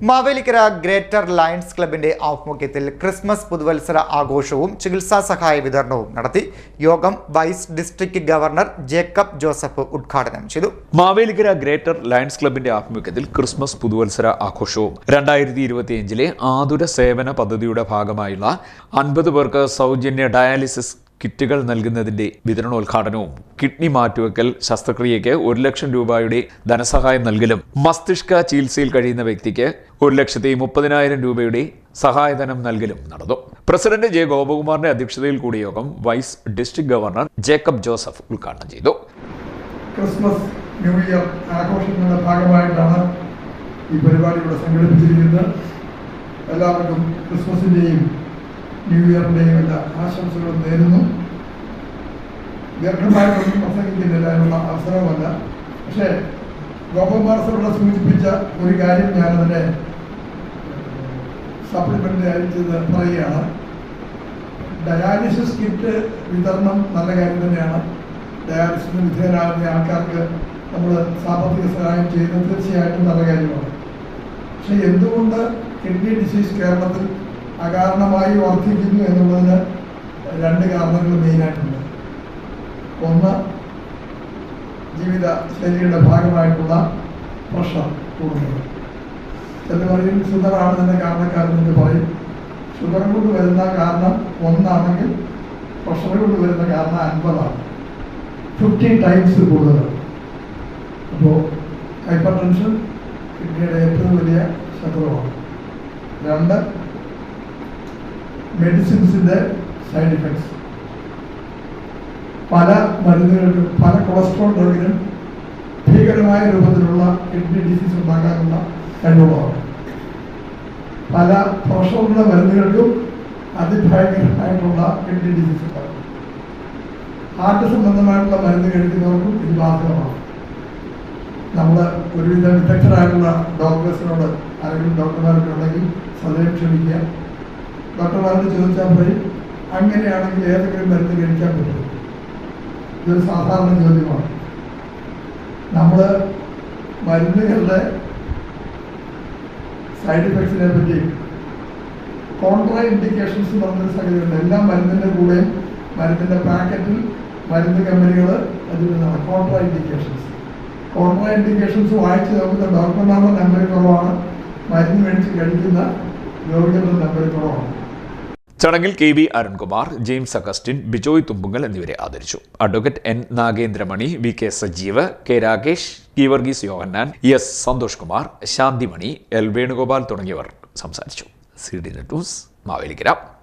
Mavelikkara greater lions ക്ലബിന്റെ ആഭിമുഖ്യത്തിൽ Christmas പുതുവത്സര ആഘോഷവും ചികിത്സാ സഹായ വിതരണവും നടത്തി. യോഗം vice district governor Jacob Joseph ഉദ്ഘാടനം ചെയ്തു. മാവേലിക്കര ഗ്രേറ്റർ ലയൺസ് ക്ലബിന്റെ ആഭിമുഖ്യത്തിൽ ക്രിസ്മസ് പുതുവത്സര ആഘോഷവും രണ്ടായിരത്തി ഇരുപത്തിയഞ്ചിലെ ആതുര സേവന പദ്ധതിയുടെ ഭാഗമായുള്ള അൻപത് പേർക്ക് സൗജന്യ ഡയാലിസിസ് കിറ്റുകൾ നൽകുന്നതിന്റെ വിതരണോദ്ഘാടനവും കിഡ്നി മാറ്റിവെക്കൽ ശസ്ത്രക്രിയയ്ക്ക് ഒരു ലക്ഷം രൂപയുടെ ധനസഹായം നൽകലും. മസ്തിഷ്ക ചികിത്സയിൽ കഴിയുന്ന വ്യക്തിക്ക് ഒരു ലക്ഷത്തി മുപ്പതിനായിരം രൂപയുടെ സഹായധനം നൽകലും നടന്നു. പ്രസിഡന്റ് ജെ ഗോപകുമാറിന്റെ അധ്യക്ഷതയിൽ കൂടിയ യോഗം vice district governor Jacob Joseph ഉദ്ഘാടനം ചെയ്തു. ക്രിസ്മസ് ന്യൂ ഇയർ ആഘോഷങ്ങളുടെ ഭാഗമായിട്ടാണ് ഈ പരിപാടി ഇവിടെ സംഘടിപ്പിച്ചിരിക്കുന്നത്. എല്ലാവർക്കും ക്രിസ്മസിന്റെയും ന്യൂ ഇയറിന്റെയും എല്ലാ ആശംസകളും നേരുന്നു ദീർഘമായിട്ടൊന്നും പ്രസംഗിക്കുന്നില്ല എന്നുള്ള അവസരമല്ല പക്ഷേ ഗോപകുമാർ സാറിവിടെ സൂചിപ്പിച്ച ഒരു കാര്യം ഞാനതിനെ സപ്ലിമെന്ററി ആയിട്ട് പറയുകയാണ്. ഡയാലിസിസ് കിറ്റ് വിതരണം നല്ല കാര്യം തന്നെയാണ്. ഡയാലിസിന് വിധേയരാകുന്ന ആൾക്കാർക്ക് നമ്മൾ സാമ്പത്തിക സഹായം ചെയ്യുന്നത് തീർച്ചയായിട്ടും നല്ല കാര്യമാണ്. പക്ഷേ എന്തുകൊണ്ട് കിഡ്നി ഡിസീസ് കേരളത്തിൽ അകാരണമായി വർദ്ധിക്കുന്നു എന്നുള്ളതിന് രണ്ട് കാരണങ്ങൾ മെയിനായിട്ടുണ്ട് ഒന്ന് ജീവിത ശൈലിയുടെ ഭാഗമായിട്ടുള്ള പ്രഷർ കൂടുന്നത്. ചില പറയും ഷുഗറാണ് തന്നെ കാരണക്കാരെന്ന് പറയും. ഷുഗർ കൊണ്ട് വരുന്ന കാരണം ഒന്നാണെങ്കിൽ പ്രഷർ കൊണ്ട് വരുന്ന കാരണം അൻപതാണ്. ഫിഫ്റ്റി ടൈംസ് കൂടുതൽ അപ്പോൾ ഹൈപ്പർ ടെൻഷൻ കിഡ്നിയുടെ ഏറ്റവും വലിയ ശത്രുവാണ്. രണ്ട് മെഡിസിൻസിന്റെ സൈഡ് ഇഫക്ട്സ് പല മരുന്നുകൾക്കും പല കൊളസ്ട്രോൾ ഡ്രഗിനും ഭീകരമായ രൂപത്തിലുള്ള കിഡ്നി ഡിസീസ് ഉണ്ടാക്കാനുള്ള കഴിവുള്ളതാണ്. പല പ്രഷറുള്ള മരുന്നുകൾക്കും അതിഭയങ്കരമായിട്ടുള്ള കിഡ്നി ഡിസീസ് ഉണ്ടാകും. ഹാർട്ട് സംബന്ധമായിട്ടുള്ള മരുന്ന് കഴിക്കുന്നവർക്കും ഇത് ബാധകമാണ്. നമ്മൾ ഒരുവിധ വിദഗ്ധരായിട്ടുള്ള ഡോക്ടേഴ്സിനോട് അല്ലെങ്കിൽ ഡോക്ടർമാരൊക്കെ ഉണ്ടെങ്കിൽ സദയം ക്ഷമിക്കുക. ഡോക്ടർമാരോട് ചോദിച്ചാൽ പോയി അങ്ങനെയാണെങ്കിൽ ഏതെങ്കിലും മരുന്ന് കഴിക്കാൻ പറ്റും ഇതൊരു സാധാരണ ചോദ്യമാണ്. നമ്മൾ മരുന്നുകളുടെ സൈഡ് ഇഫക്ട്സിനെ പറ്റി കോൺട്രാ ഇൻഡിക്കേഷൻസ് എന്ന് പറഞ്ഞൊരു സംഗതിയുണ്ട്. എല്ലാ മരുന്നിന്റെ കൂടെയും മരുന്നിന്റെ പാക്കറ്റിൽ മരുന്ന് കമ്പനികൾ അതിരുന്നതാണ് കോൺട്രാ ഇൻഡിക്കേഷൻസ്. കോൺട്രാ ഇൻഡിക്കേഷൻസ് വായിച്ച് നോക്കുന്ന ഡോക്ടർമാരുടെ നമ്പർ കുറവാണ്. മരുന്ന് മേടിച്ച് കഴിക്കുന്ന രോഗികളുടെ നമ്പർ കുറവാണ്. ചടങ്ങിൽ K V Arunkumar James Augustine Bijoy Thumpunkal എന്നിവരെ ആദരിച്ചു. Advocate N Nagendramani V K Sajeev K Rakesh Geevarghese Yohannan S Santhosh Kumar Shanthimani L Venugopal തുടങ്ങിയവർ സംസാരിച്ചു. C D news Mavelikara.